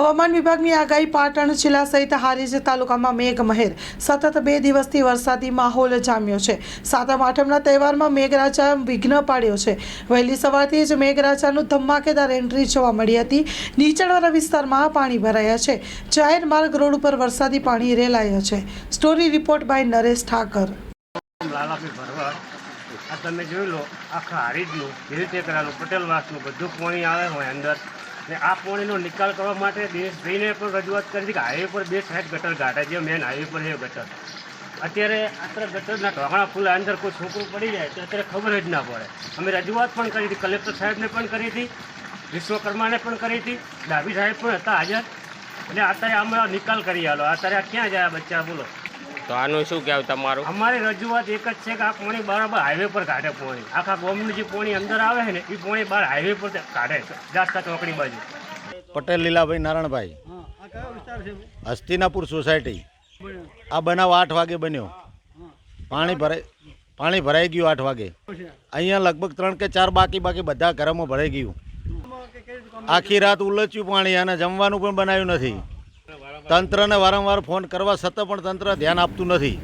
હવામાન વિભાગની આગાહી પાટણ, જિલ્લા સહિત હારીજ તાલુકામાં મેઘમહેર. સતત બે દિવસથી વરસાદી માહોલ જામ્યો છે. સાતમ, આઠમના તહેવારમાં મેઘરાજા વિઘ્ન પાડ્યો છે. વહેલી સવારથી જ મેઘરાજાનું ધમાકેદાર એન્ટ્રી જોવા મળી હતી. નીચાણવાળા વિસ્તારમાં પાણી ભરાયા છે. જાહેર માર્ગ રોડ ઉપર વરસાદી પાણી રેલાયા છે. Story report by Naresh Thakar. તમે જોઈ લો, આખા હારીજનું હિલ કરેલું પટેલવાસનું બધું પાણી આવે હોય અંદર. ને આ પાણીનો નિકાલ કરવા માટે દેશ જઈને પણ રજૂઆત કરી હતી કે હાઈવે પર બે સાઈડ ગટર ગાંઠે જે મેન હાઈવે પર છે ગટર. અત્યારે અત્યારે ગટરના ઢોકણા ફૂલા, અંદર કોઈ છોકરું પડી જાય તો અત્યારે ખબર જ ના પડે. અમે રજૂઆત પણ કરી હતી, કલેક્ટર સાહેબને પણ કરી હતી, વિશ્વકર્માને પણ કરી હતી, ડાભી સાહેબ પણ હતા હાજર. એટલે અત્યારે અમે નિકાલ કરી આલો. અત્યારે ક્યાં જાય બચ્ચા, બોલો. તો આનું શું કહેવું તમારું? અમારી રજૂઆત એક જ છે કે આ પાણી બરાબર હાઈવે પર કાઢે પાણી. આખા ગામનું જે પાણી અંદર આવે છે ને એ પાણી બહાર હાઈવે પર કાઢે જાસ્તા ચોકડી બાજુ. પટેલ લીલાભાઈ નારાયણભાઈ. હસ્તિનાપુર સોસાયટી. આ બનાવ આઠ વાગે બન્યો. પાણી ભરાઈ પાણી ભરાઈ ગયું આઠ વાગે. અહીંયા લગભગ ત્રણ કે ચાર બાકી બાકી બધા ઘરોમાં ભરાઈ ગયું. આખી રાત ઉલચ્યું પાણી અને જમવાનું પણ બનાવ્યું નથી. તંત્રને વારંવાર ફોન કરવા છતાં પણ તંત્ર ધ્યાન આપતું નથી.